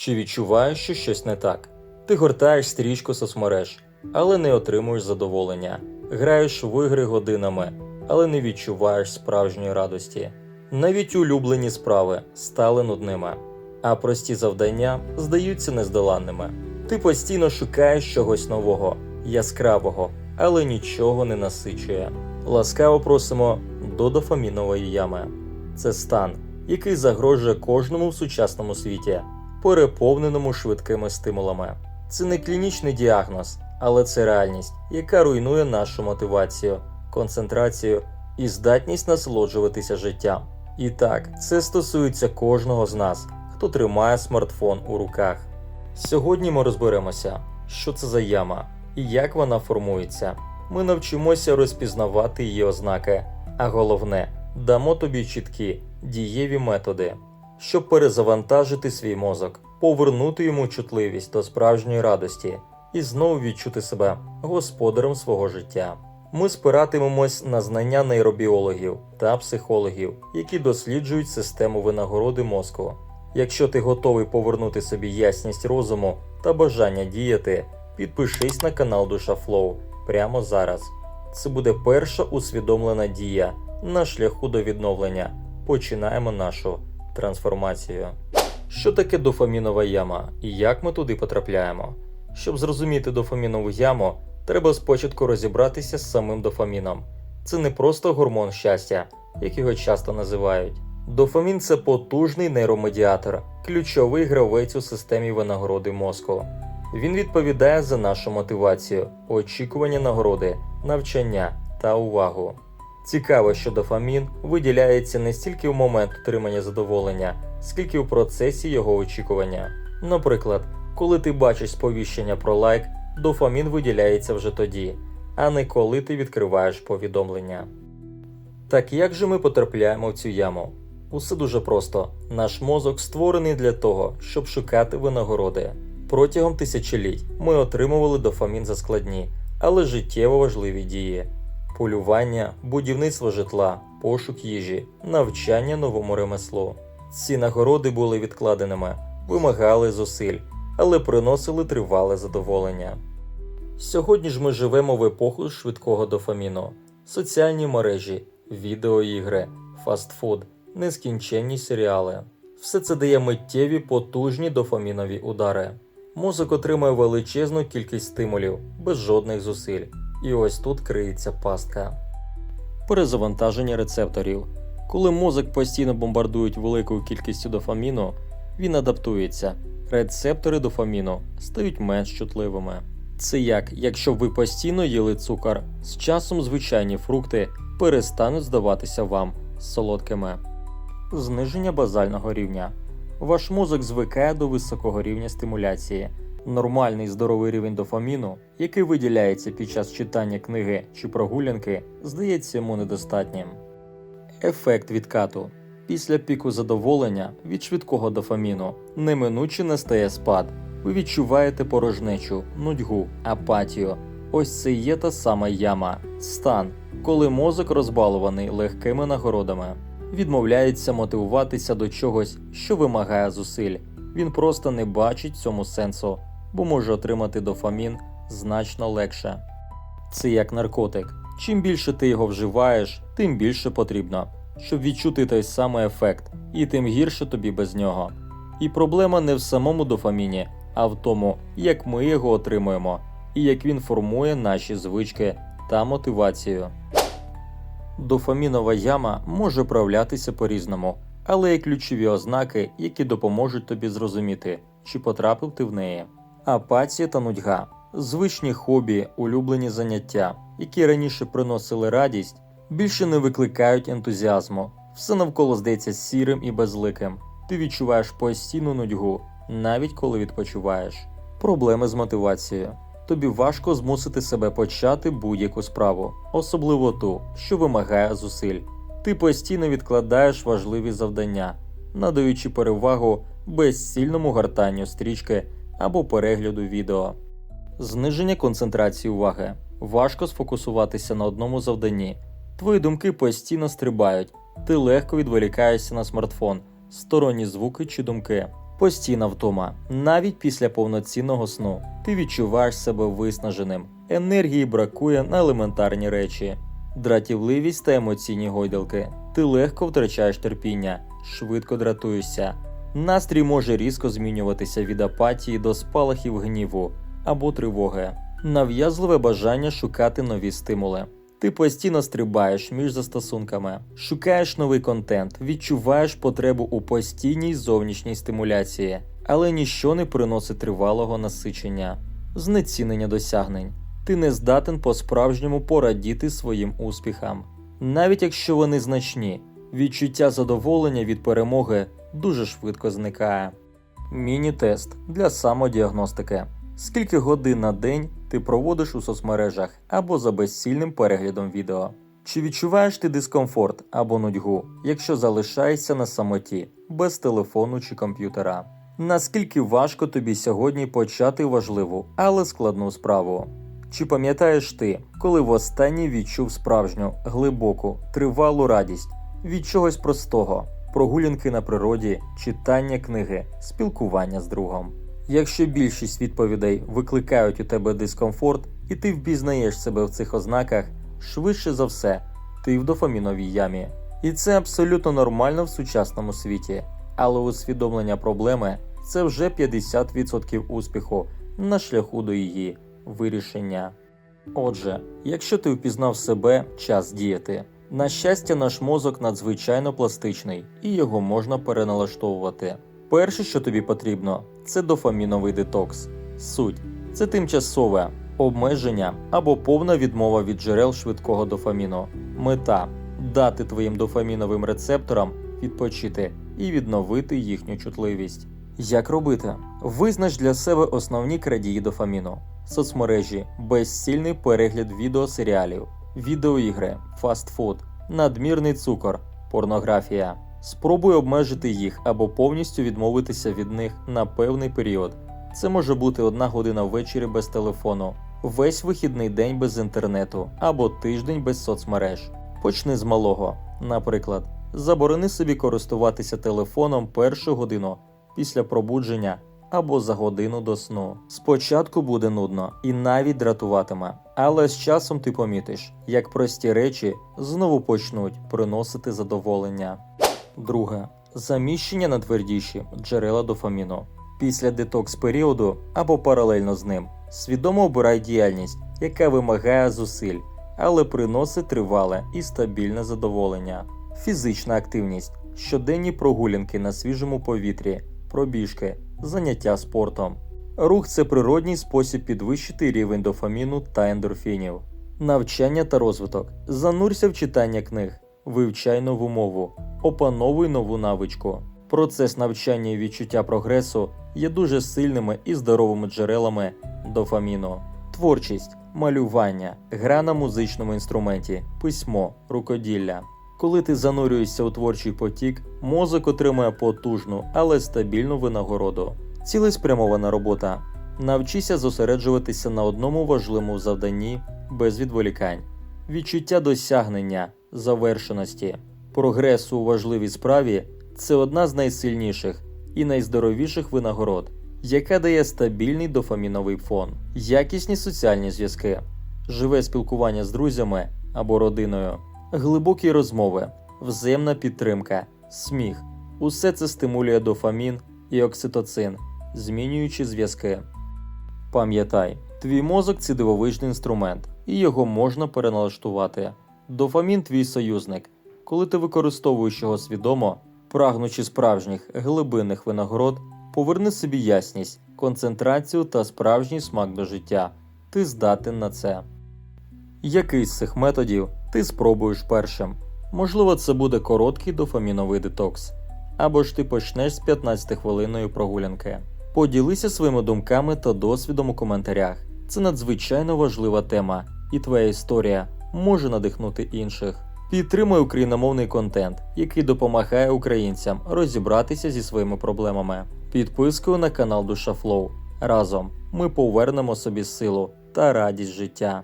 Чи відчуваєш, що щось не так? Ти гортаєш стрічку соцмереж, але не отримуєш задоволення, граєш в ігри годинами, але не відчуваєш справжньої радості. Навіть улюблені справи стали нудними, а прості завдання здаються нездоланними. Ти постійно шукаєш чогось нового, яскравого, але нічого не насичує. Ласкаво просимо до дофамінової ями. Це стан, який загрожує кожному в сучасному світі, переповненому швидкими стимулами. Це не клінічний діагноз, але це реальність, яка руйнує нашу мотивацію, концентрацію і здатність насолоджуватися життям. І так, це стосується кожного з нас, хто тримає смартфон у руках. Сьогодні ми розберемося, що це за яма і як вона формується. Ми навчимося розпізнавати її ознаки, а головне, дамо тобі чіткі, дієві методи, щоб перезавантажити свій мозок, повернути йому чутливість до справжньої радості і знову відчути себе господарем свого життя. Ми спиратимемось на знання нейробіологів та психологів, які досліджують систему винагороди мозку. Якщо ти готовий повернути собі ясність розуму та бажання діяти, підпишись на канал Душа Флоу прямо зараз. Це буде перша усвідомлена дія на шляху до відновлення. Починаємо нашу трансформацію. Що таке дофамінова яма і як ми туди потрапляємо? Щоб зрозуміти дофамінову яму, треба спочатку розібратися з самим дофаміном. Це не просто гормон щастя, як його часто називають. Дофамін це потужний нейромедіатор, ключовий гравець у системі винагороди мозку. Він відповідає за нашу мотивацію, очікування нагороди, навчання та увагу. Цікаво, що дофамін виділяється не стільки в момент отримання задоволення, скільки в процесі його очікування. Наприклад, коли ти бачиш сповіщення про лайк, дофамін виділяється вже тоді, а не коли ти відкриваєш повідомлення. Так як же ми потрапляємо в цю яму? Усе дуже просто. Наш мозок створений для того, щоб шукати винагороди. Протягом тисячоліть ми отримували дофамін за складні, але життєво важливі дії: полювання, будівництво житла, пошук їжі, навчання новому ремеслу. Ці нагороди були відкладеними, вимагали зусиль, але приносили тривале задоволення. Сьогодні ж ми живемо в епоху швидкого дофаміну, соціальні мережі, відеоігри, фастфуд, нескінченні серіали. Все це дає миттєві потужні дофамінові удари. Мозок отримує величезну кількість стимулів без жодних зусиль. І ось тут криється пастка. Перезавантаження рецепторів. Коли мозок постійно бомбардують великою кількістю дофаміну, він адаптується. Рецептори дофаміну стають менш чутливими. Це як, якщо ви постійно їли цукор, з часом звичайні фрукти перестануть здаватися вам солодкими. Зниження базального рівня. Ваш мозок звикає до високого рівня стимуляції. Нормальний здоровий рівень дофаміну, який виділяється під час читання книги чи прогулянки, здається йому недостатнім. Ефект відкату. Після піку задоволення від швидкого дофаміну неминуче настає спад. Ви відчуваєте порожнечу, нудьгу, апатію. Ось це є та сама яма, стан, коли мозок розбалуваний легкими нагородами, відмовляється мотивуватися до чогось, що вимагає зусиль. Він просто не бачить цьому сенсу, бо може отримати дофамін значно легше. Це як наркотик. Чим більше ти його вживаєш, тим більше потрібно, щоб відчути той самий ефект, і тим гірше тобі без нього. І проблема не в самому дофаміні, а в тому, як ми його отримуємо, і як він формує наші звички та мотивацію. Дофамінова яма може проявлятися по-різному, але є ключові ознаки, які допоможуть тобі зрозуміти, чи потрапив ти в неї. Апатія та нудьга, звичні хобі, улюблені заняття, які раніше приносили радість, більше не викликають ентузіазму. Все навколо здається сірим і безликим. Ти відчуваєш постійну нудьгу, навіть коли відпочиваєш. Проблеми з мотивацією. Тобі важко змусити себе почати будь-яку справу, особливо ту, що вимагає зусиль. Ти постійно відкладаєш важливі завдання, надаючи перевагу безцільному гартанню стрічки або перегляду відео. Зниження концентрації уваги. Важко сфокусуватися на одному завданні. Твої думки постійно стрибають, ти легко відволікаєшся на смартфон, сторонні звуки чи думки. Постійна втома. Навіть після повноцінного сну ти відчуваєш себе виснаженим, енергії бракує на елементарні речі, дратівливість та емоційні гойдалки. Ти легко втрачаєш терпіння, швидко дратуєшся. Настрій може різко змінюватися від апатії до спалахів гніву або тривоги, нав'язливе бажання шукати нові стимули. Ти постійно стрибаєш між застосунками, шукаєш новий контент, відчуваєш потребу у постійній зовнішній стимуляції, але ніщо не приносить тривалого насичення, знецінення досягнень. Ти не здатен по-справжньому порадіти своїм успіхам. Навіть якщо вони значні, відчуття задоволення від перемоги дуже швидко зникає. Міні-тест для самодіагностики. Скільки годин на день ти проводиш у соцмережах або за безцільним переглядом відео? Чи відчуваєш ти дискомфорт або нудьгу, якщо залишаєшся на самоті, без телефону чи комп'ютера? Наскільки важко тобі сьогодні почати важливу, але складну справу? Чи пам'ятаєш ти, коли востаннє відчув справжню, глибоку, тривалу радість від чогось простого, прогулянки на природі, читання книги, спілкування з другом? Якщо більшість відповідей викликають у тебе дискомфорт, і ти впізнаєш себе в цих ознаках, швидше за все, ти в дофаміновій ямі. І це абсолютно нормально в сучасному світі, але усвідомлення проблеми це вже 50% успіху на шляху до її вирішення. Отже, якщо ти впізнав себе, час діяти. На щастя, наш мозок надзвичайно пластичний і його можна переналаштовувати. Перше, що тобі потрібно, це дофаміновий детокс. Суть це тимчасове обмеження або повна відмова від джерел швидкого дофаміну. Мета дати твоїм дофаміновим рецепторам відпочити і відновити їхню чутливість. Як робити? Визнач для себе основні крадії дофаміну, соцмережі, безцільний перегляд відеосеріалів, відеоігри, фастфуд, надмірний цукор, порнографія. Спробуй обмежити їх або повністю відмовитися від них на певний період. Це може бути одна година ввечері без телефону, весь вихідний день без інтернету або тиждень без соцмереж. Почни з малого. Наприклад, заборони собі користуватися телефоном першу годину після пробудження або за годину до сну. Спочатку буде нудно і навіть дратуватиме, але з часом ти помітиш, як прості речі знову почнуть приносити задоволення. Друге заміщення на твердіші джерела дофаміну. Після детокс періоду або паралельно з ним свідомо обирай діяльність, яка вимагає зусиль, але приносить тривале і стабільне задоволення. Фізична активність, щоденні прогулянки на свіжому повітрі, пробіжки, заняття спортом. Рух це природній спосіб підвищити рівень дофаміну та ендорфінів. Навчання та розвиток. Занурся в читання книг, вивчай нову мову, опановуй нову навичку. Процес навчання і відчуття прогресу є дуже сильними і здоровими джерелами дофаміну. Творчість, малювання, гра на музичному інструменті, письмо, рукоділля. Коли ти занурюєшся у творчий потік, мозок отримує потужну, але стабільну винагороду. Цілеспрямована робота. Навчися зосереджуватися на одному важливому завданні без відволікань, відчуття досягнення, завершеності, прогресу у важливій справі це одна з найсильніших і найздоровіших винагород, яка дає стабільний дофаміновий фон, якісні соціальні зв'язки, живе спілкування з друзями або родиною, глибокі розмови, взаємна підтримка, сміх. Усе це стимулює дофамін і окситоцин, змінюючи зв'язки. Пам'ятай, твій мозок це дивовижний інструмент, і його можна переналаштувати. Дофамін твій союзник. Коли ти використовуєш його свідомо, прагнучи справжніх глибинних винагород, поверни собі ясність, концентрацію та справжній смак до життя. Ти здатен на це. Який з цих методів ти спробуєш першим? Можливо, це буде короткий дофаміновий детокс, або ж ти почнеш з 15-хвилинної прогулянки. Поділися своїми думками та досвідом у коментарях. Це надзвичайно важлива тема, і твоя історія може надихнути інших. Підтримуй україномовний контент, який допомагає українцям розібратися зі своїми проблемами. Підпискою на канал Душа Флоу. Разом ми повернемо собі силу та радість життя.